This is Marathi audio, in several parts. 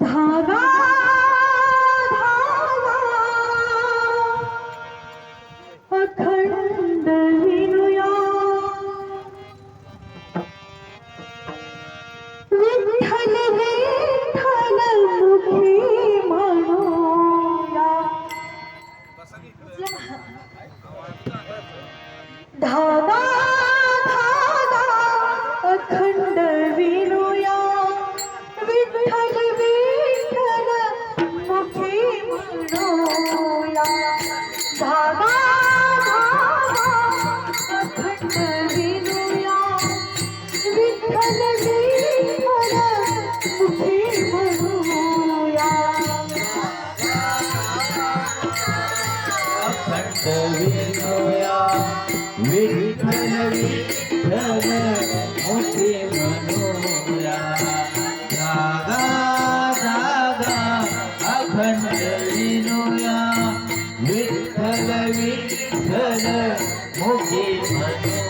धागा अखंड विनुया विठ्ठल विठ्ठल मुखी म्हणूया। धागा Oh. खंडलिनुया विठ्ठल विठ्ठल मुखी मनो।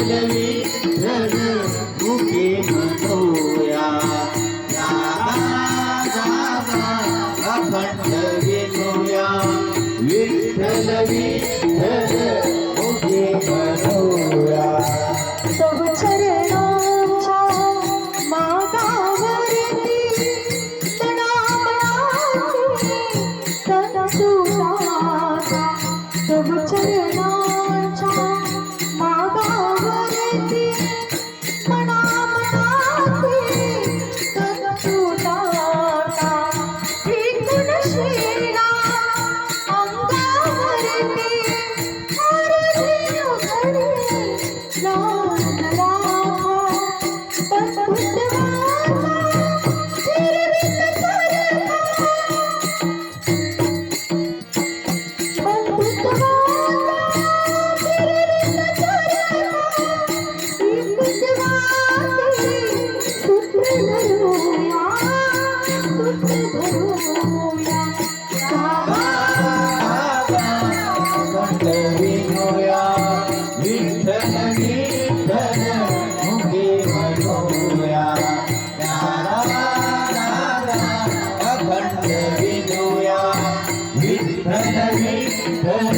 ಕಾಲವೇ Oh.